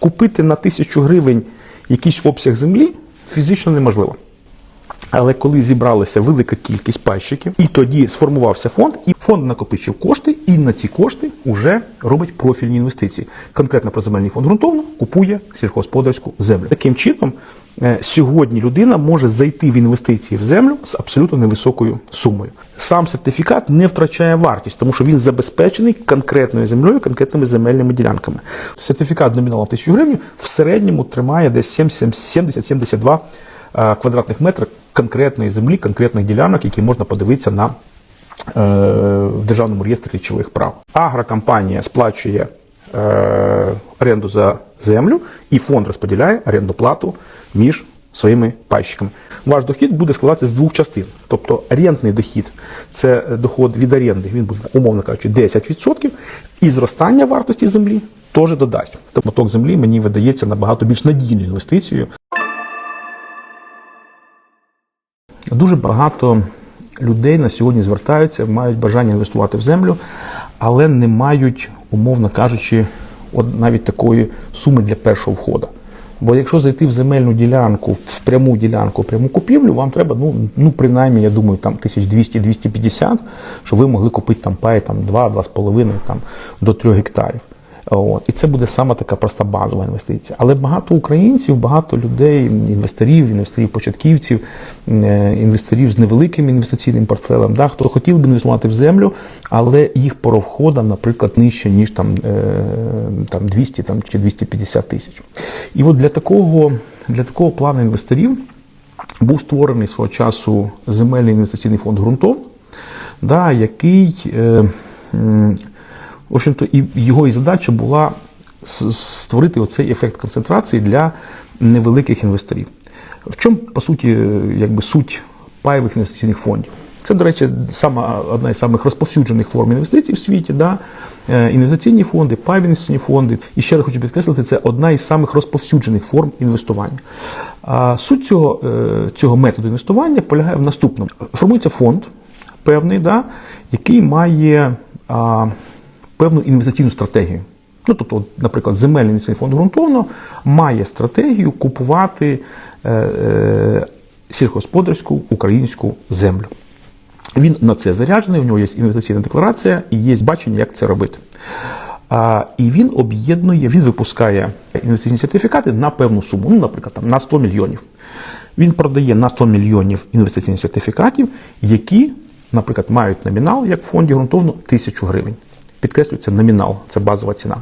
Купити на тисячу гривень якийсь обсяг землі фізично неможливо. Але коли зібралася велика кількість пайщиків, і тоді сформувався фонд, і фонд накопичив кошти, і на ці кошти вже робить профільні інвестиції. Конкретно про земельний фонд ґрунтовно купує сільськогосподарську землю. Таким чином, сьогодні людина може зайти в інвестиції в землю з абсолютно невисокою сумою. Сам сертифікат не втрачає вартість, тому що він забезпечений конкретною землею, конкретними земельними ділянками. Сертифікат номіналом 1000 гривень в середньому тримає десь 70-72 е, квадратних метрів конкретної землі, конкретних ділянок, які можна подивитися на е, в державному реєстрі речових прав. Агрокомпанія сплачує е, оренду за землю, і фонд розподіляє орендну плату між своїми пайщиками. Ваш дохід буде складатися з двох частин. Тобто орендний дохід це доход від оренди, він буде, умовно кажучи, 10%, і зростання вартості землі теж додасть. Тобто моток землі мені видається набагато більш надійною інвестицією. Дуже багато людей на сьогодні звертаються, мають бажання інвестувати в землю, але не мають, умовно кажучи, от навіть такої суми для першого входу. Бо якщо зайти в земельну ділянку, в пряму ділянку, в пряму купівлю, вам треба, ну, ну принаймні, я думаю, там 1200-250, щоб ви могли купити там пай там 2-2,5 там, до 3 гектарів. От. І це буде саме така проста базова інвестиція. Але багато українців, багато людей, інвесторів, інвесторів-початківців, е, інвесторів з невеликим інвестиційним портфелем, да, хто хотів би інвестувати в землю, але їх порохода, наприклад, нижче, ніж там, е, там 200 там, чи 250 тисяч. І от для такого, для такого плану інвесторів був створений свого часу земельний інвестиційний фонд ґрунтовно, да, який. Е, в общем-то, і його і задача була створити оцей ефект концентрації для невеликих інвесторів. В чому, по суті, якби суть паєвих інвестиційних фондів? Це, до речі, сама, одна із самих розповсюджених форм інвестицій в світі. Да? Е, Інвестиційні фонди, паєві інвестиційні фонди. І ще раз хочу підкреслити, це одна із самих розповсюджених форм інвестування. А суть цього, е, цього методу інвестування полягає в наступному: формується фонд певний, да, який має а, певну інвестиційну стратегію. Ну, тобто, наприклад, земельний інвестиційний фонд ґрунтовно має стратегію купувати е, е, сільськогосподарську українську землю. Він на це заряджений, у нього є інвестиційна декларація і є бачення, як це робити. А, і він об'єднує, він випускає інвестиційні сертифікати на певну суму, ну, наприклад, там, на 100 мільйонів. Він продає на 100 мільйонів інвестиційних сертифікатів, які, наприклад, мають номінал, як в фонді ґрунтовно, тисячу гривень. Підкреслюю, це номінал, це базова ціна.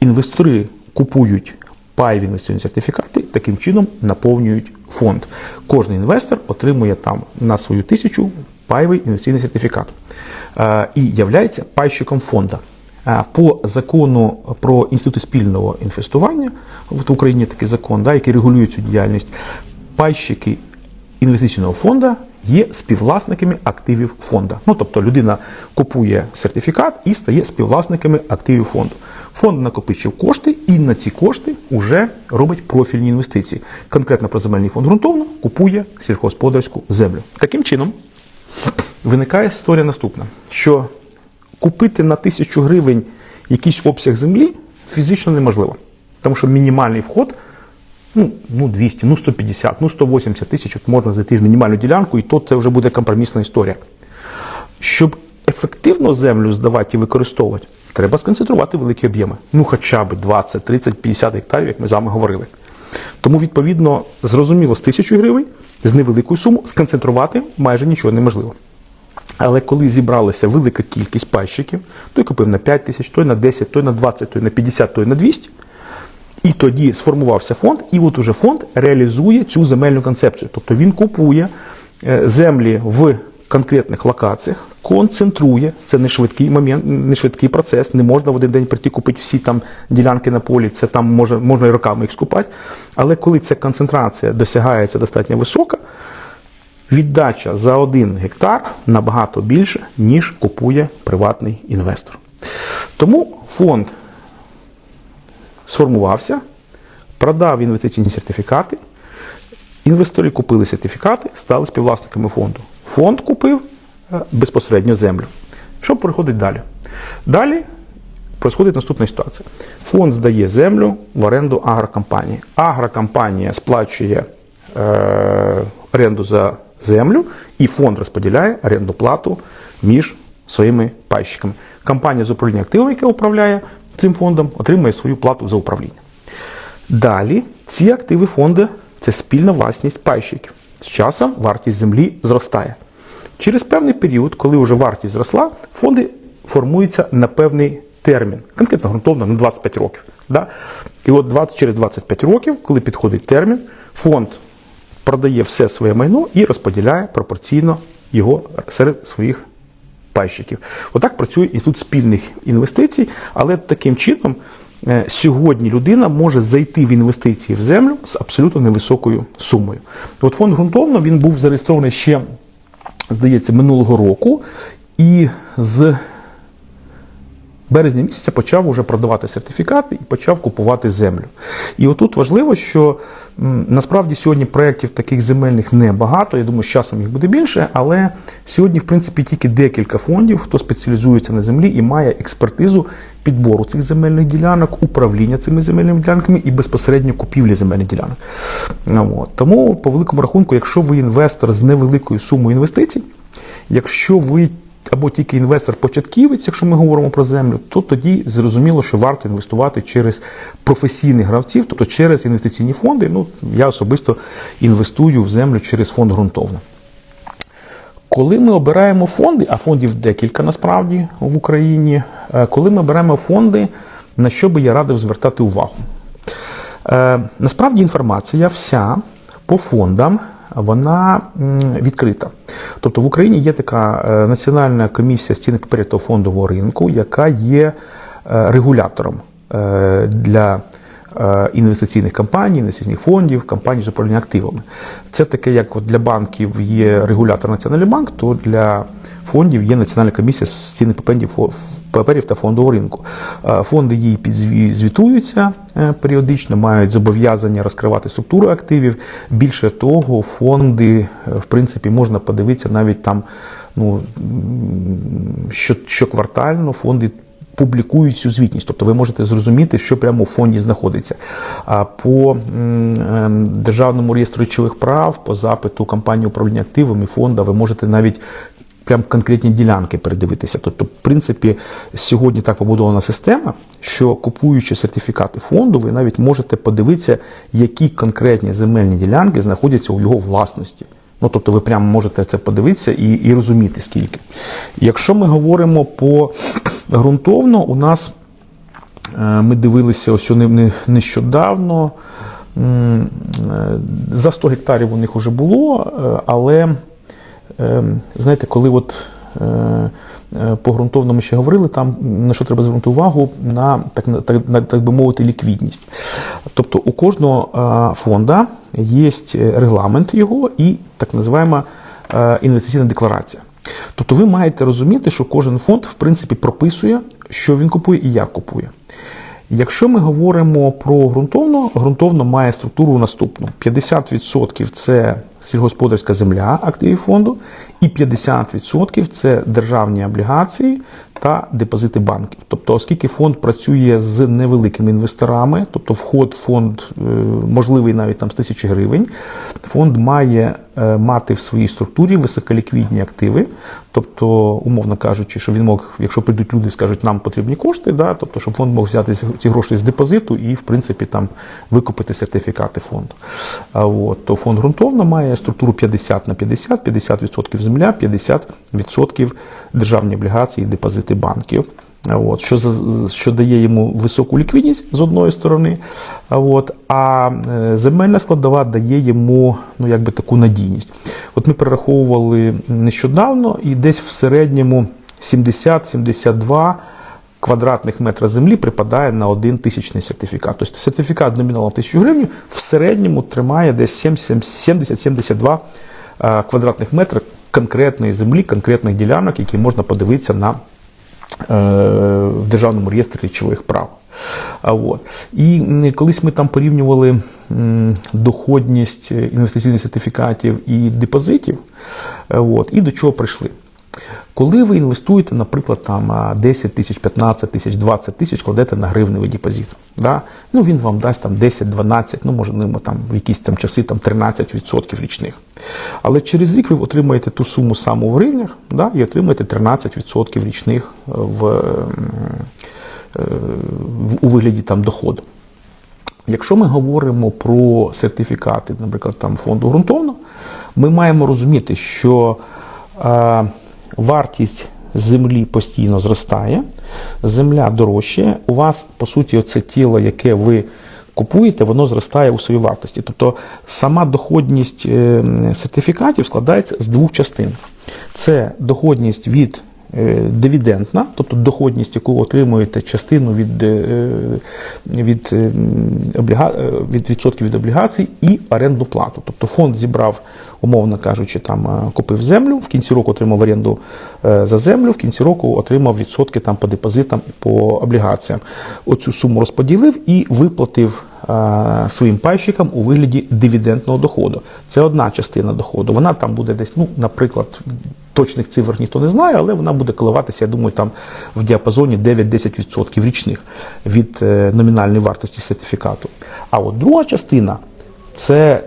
Інвестори купують паєві інвестиційні сертифікати, таким чином наповнюють фонд. Кожен інвестор отримує там на свою тисячу паєвий інвестиційний сертифікат е, і являється пайщиком фонду. Е, По закону про інститути спільного інвестування в Україні такий закон, да, який регулює цю діяльність. Пайщики інвестиційного фонду є співвласниками активів фонду. Ну, тобто людина купує сертифікат і стає співвласниками активів фонду. Фонд накопичив кошти і на ці кошти вже робить профільні інвестиції. Конкретно проземельний фонд ґрунтовно купує сільськогосподарську землю. Таким чином виникає історія наступна: що купити на тисячу гривень якийсь обсяг землі фізично неможливо. Тому що мінімальний вход ну, ну 200, ну 150, ну 180 тисяч от можна зайти в мінімальну ділянку, і то це вже буде компромісна історія. Щоб ефективно землю здавати і використовувати, треба сконцентрувати великі об'єми. Ну, хоча б 20, 30, 50 гектарів, як ми з вами говорили. Тому, відповідно, зрозуміло, з тисячу гривень, з невеликою сумою сконцентрувати майже нічого неможливо. Але коли зібралася велика кількість пайщиків, той купив на 5 тисяч, той на 10, той на 20, той на 50, той на 200, і тоді сформувався фонд, і от уже фонд реалізує цю земельну концепцію. Тобто він купує е, землі в конкретних локаціях, концентрує. Це не швидкий момент, не швидкий процес. Не можна в один день прийти купити всі там ділянки на полі. Це там може, можна і роками їх скупати. Але коли ця концентрація досягається достатньо висока, віддача за один гектар набагато більше, ніж купує приватний інвестор. Тому фонд сформувався, продав інвестиційні сертифікати. Інвестори купили сертифікати, стали співвласниками фонду. Фонд купив е, безпосередньо землю. Що приходить далі? Далі происходить наступна ситуація. Фонд здає землю в оренду агрокомпанії. Агрокомпанія сплачує е, оренду за землю, і фонд розподіляє оренду плату між своїми пайщиками. Компанія з управління активами, яка управляє цим фондом, отримує свою плату за управління. Далі ці активи фонду це спільна власність пайщиків. З часом вартість землі зростає. Через певний період, коли вже вартість зросла, фонди формуються на певний термін, конкретно ґрунтовно на 25 років. Да? І от 20, через 25 років, коли підходить термін, фонд продає все своє майно і розподіляє пропорційно його серед своїх пайщиків. Отак працює інститут спільних інвестицій, але таким чином е, сьогодні людина може зайти в інвестиції в землю з абсолютно невисокою сумою. От фонд ґрунтовно він був зареєстрований ще, здається, минулого року, і з березня місяця почав уже продавати сертифікати і почав купувати землю. І отут важливо, що насправді сьогодні проєктів таких земельних небагато. Я думаю, з часом їх буде більше, але сьогодні, в принципі, тільки декілька фондів, хто спеціалізується на землі і має експертизу підбору цих земельних ділянок, управління цими земельними ділянками і безпосередньо купівлі земельних ділянок. Ну. Тому, по великому рахунку, якщо ви інвестор з невеликою сумою інвестицій, якщо ви або тільки інвестор-початківець, якщо ми говоримо про землю, то тоді зрозуміло, що варто інвестувати через професійних гравців, тобто через інвестиційні фонди. Ну, я особисто інвестую в землю через фонд ґрунтовно. Коли ми обираємо фонди, а фондів декілька насправді в Україні, е, коли ми обираємо фонди, на що би я радив звертати увагу? Е, Насправді інформація вся по фондам вона відкрита. Тобто в Україні є така е, Національна комісія з цінних паперів та фондового ринку, яка є е, регулятором е, для інвестиційних компаній, інвестиційних фондів, компаній з управління активами. Це таке, як для банків є регулятор Національний банк, то для фондів є Національна комісія з цінних паперів, та фондового ринку. Е, Фонди її підзвітуються е, періодично, мають зобов'язання розкривати структуру активів. Більше того, фонди, е, в принципі, можна подивитися навіть там, ну, що, щоквартально фонди публікують цю звітність. Тобто ви можете зрозуміти, що прямо в фонді знаходиться. А по ем, державному реєстру речових прав, по запиту компанії управління активами фонда, ви можете навіть прям конкретні ділянки передивитися. Тобто, в принципі, сьогодні так побудована система, що купуючи сертифікати фонду, ви навіть можете подивитися, які конкретні земельні ділянки знаходяться у його власності. Ну, тобто ви прямо можете це подивитися і, і розуміти, скільки. Якщо ми говоримо по ґрунтовно, у нас е, ми дивилися ось не- не- нещодавно. е, За 100 гектарів у них вже було, е, але знаєте, коли от по ґрунтовному ще говорили, там на що треба звернути увагу на так, так, на, так би мовити, ліквідність. Тобто у кожного фонда є регламент його і так називаємо інвестиційна декларація. Тобто ви маєте розуміти, що кожен фонд в принципі прописує, що він купує і як купує. Якщо ми говоримо про ґрунтовно, ґрунтовно має структуру наступну: 50% це сільгосподарська земля активів фонду, і 50% це державні облігації та депозити банків. Тобто, оскільки фонд працює з невеликими інвесторами, тобто вход в фонд е, можливий навіть там з тисячі гривень, фонд має е, мати в своїй структурі високоліквідні активи, тобто, умовно кажучи, що він мог, якщо прийдуть люди і скажуть, нам потрібні кошти, да, тобто, щоб фонд мог взяти ці гроші з депозиту і, в принципі, там викупити сертифікати фонду. А от, То фонд ґрунтовно має структуру 50 на 50, 50% земля, 50% державні облігації, і депозити. 10 банків. От, Що що дає йому високу ліквідність з одної сторони, от, а е, земельна складова дає йому ну, якби таку надійність. От Ми перераховували нещодавно і десь в середньому 70-72 квадратних метра землі припадає на один тисячний сертифікат. Тобто сертифікат номіналом тисячу гривень в середньому тримає десь 70-72 е, квадратних метрів конкретної землі, конкретних ділянок, які можна подивитися на в державному реєстрі речових прав. От. І колись ми там порівнювали доходність е, інвестиційних сертифікатів і депозитів. Е, От. І до чого прийшли? Коли ви інвестуєте, наприклад, там 10 тисяч, 15 тисяч, 20 тисяч, кладете на гривневий депозит, да? ну він вам дасть там 10-12, ну можливо там в якісь там часи там 13% річних. Але через рік ви отримаєте ту суму саму в гривнях да? і отримаєте 13% річних в, е, в- у вигляді там доходу. Якщо ми говоримо про сертифікати, наприклад, там фонду ґрунтовно, ми маємо розуміти, що е, вартість землі постійно зростає, земля дорожчає. У вас, по суті, оце тіло, яке ви купуєте, воно зростає у своїй вартості. Тобто сама доходність е, сертифікатів складається з двох частин: це доходність від дивідендна, тобто доходність, яку отримуєте частину від, е, від, е, е, від відсотків від облігацій і орендну плату. Тобто фонд зібрав, умовно кажучи, там е, купив землю, в кінці року отримав оренду е, за землю, в кінці року отримав відсотки там по депозитам по облігаціям. Оцю суму розподілив і виплатив е, своїм пайщикам у вигляді дивідендного доходу. Це одна частина доходу. Вона там буде десь, ну, наприклад, точних цифр ніхто не знає, але вона буде коливатися, я думаю, там в діапазоні 9-10% річних від е, номінальної вартості сертифікату. А от друга частина це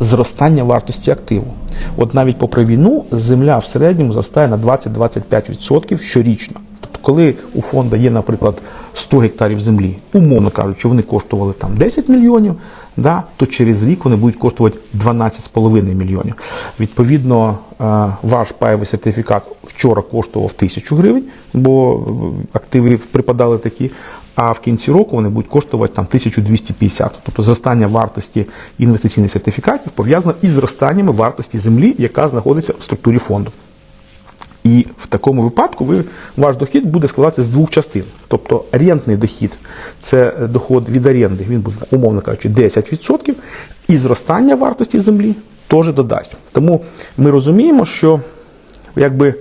зростання вартості активу. От навіть попри війну земля в середньому зростає на 20-25% щорічно. Коли у фонду є, наприклад, 100 гектарів землі, умовно кажучи, вони коштували там 10 мільйонів, да, то через рік вони будуть коштувати 12,5 мільйонів. Відповідно, е, ваш паєвий сертифікат вчора коштував 1000 гривень, бо е, активи припадали такі. А в кінці року вони будуть коштувати там 1250. Тобто зростання вартості інвестиційних сертифікатів пов'язано із зростанням вартості землі, яка знаходиться в структурі фонду. І в такому випадку ви, ваш дохід буде складатися з двох частин. Тобто рентний дохід це доход від оренди, він буде, умовно кажучи, 10%, і зростання вартості землі теж додасть. Тому ми розуміємо, що якби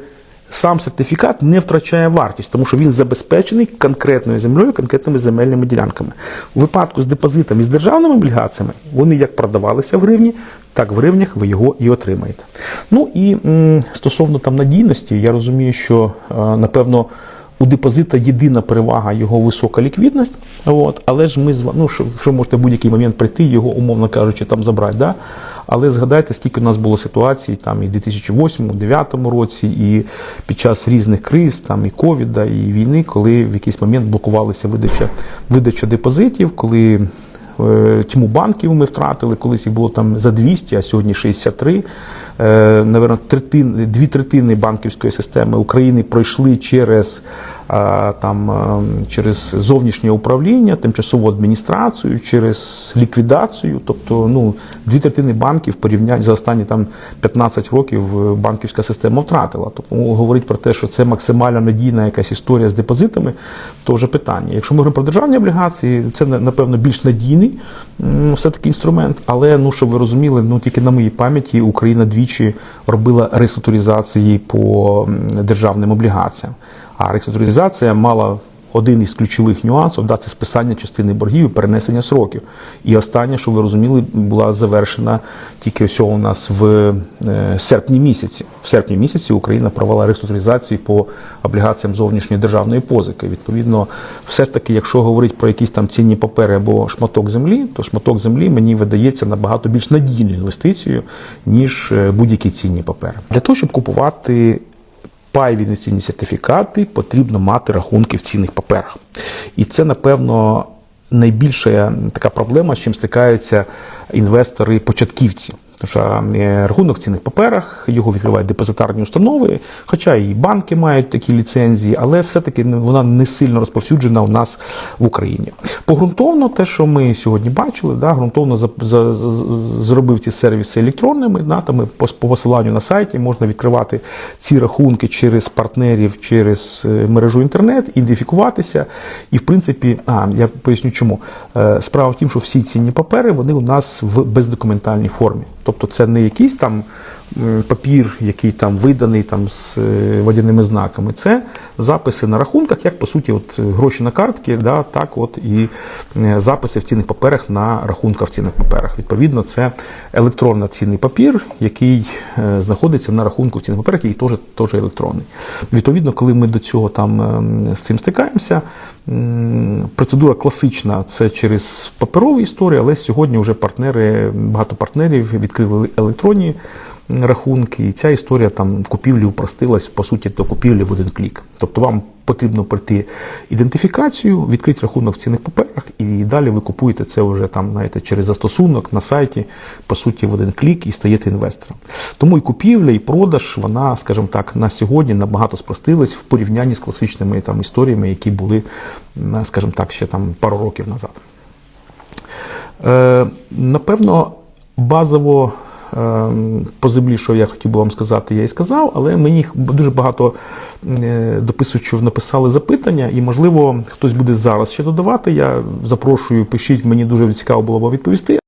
сам сертифікат не втрачає вартість, тому що він забезпечений конкретною землею, конкретними земельними ділянками. У випадку з депозитами з державними облігаціями вони як продавалися в гривні, так в гривнях ви його і отримаєте. Ну і м, стосовно там надійності, я розумію, що е, напевно. У депозита єдина перевага його висока ліквідність. От, але ж ми ну, що, що можете в будь-який момент прийти, його, умовно кажучи, там забрати. Да? Але згадайте, скільки у нас було ситуацій там і в 2008-2009 році, і під час різних криз, там і ковіда, і війни, коли в якийсь момент блокувалася видача, видача депозитів, коли тьму банків ми втратили, колись їх було там за 200, а сьогодні 63. Е, Наверно, третин, дві третини банківської системи України пройшли через, е, там, е, через зовнішнє управління, тимчасову адміністрацію, через ліквідацію. Тобто ну, дві третини банків порівняння за останні там, 15 років е, банківська система втратила. Тому говорить про те, що це максимально надійна якась історія з депозитами, то вже питання. Якщо ми говоримо про державні облігації, це напевно більш надійний все-таки інструмент, але ну, щоб ви розуміли, ну тільки на моїй пам'яті Україна двічі робила реструктуризації по державним облігаціям. А реструктуризація мала один із ключових нюансів да, це списання частини боргів і перенесення сроків. І останнє, що ви розуміли, була завершена тільки ось у нас в е, серпні місяці. В серпні місяці Україна провела реструктуризацію по облігаціям зовнішньої державної позики. Відповідно, все ж таки, якщо говорити про якісь там цінні папери або шматок землі, то шматок землі мені видається набагато більш надійною інвестицією, ніж е, будь-які цінні папери. Для того, щоб купувати паєві інвестиційні сертифікати потрібно мати рахунки в цінних паперах. І це, напевно, найбільша така проблема, з чим стикаються інвестори-початківці. Що е, рахунок в цінних паперах, його відкривають депозитарні установи, хоча і банки мають такі ліцензії, але все-таки вона не сильно розповсюджена у нас в Україні. Погрунтовно, те, що ми сьогодні бачили, да, ґрунтовно за, за, за, зробив ці сервіси електронними. Да, там по, по посиланню на сайті можна відкривати ці рахунки через партнерів, через е, мережу інтернет, ідентифікуватися. І, в принципі, а, я поясню чому. Е, Справа в тім, що всі цінні папери вони у нас в бездокументальній формі. Тобто це не якийсь там папір, який там виданий там з е, водяними знаками. Це записи на рахунках, як по суті, от е, гроші на картки, да, так от і е, записи в цінних паперах на рахунках в цінних паперах. Відповідно, це електронний цінний папір, який е, знаходиться на рахунку в цінних паперах, який теж, теж електронний. Відповідно, коли ми до цього там е, з цим стикаємося, процедура класична це через паперові історії, але сьогодні вже партнери, багато партнерів відкрили електронні рахунки, і ця історія там в купівлі упростилась по суті до купівлі в один клік. Тобто вам потрібно пройти ідентифікацію, відкрити рахунок в цінних паперах, і далі ви купуєте це вже там, знаєте, через застосунок на сайті, по суті, в один клік і стаєте інвестором. Тому і купівля, і продаж, вона, скажімо так, на сьогодні набагато спростилась в порівнянні з класичними там історіями, які були, скажімо так, ще там пару років назад. Е, напевно, базово по землі, що я хотів би вам сказати, я і сказав, але мені дуже багато е, дописувачів написали запитання, і, можливо, хтось буде зараз ще додавати. Я запрошую, пишіть, мені дуже цікаво було б відповісти.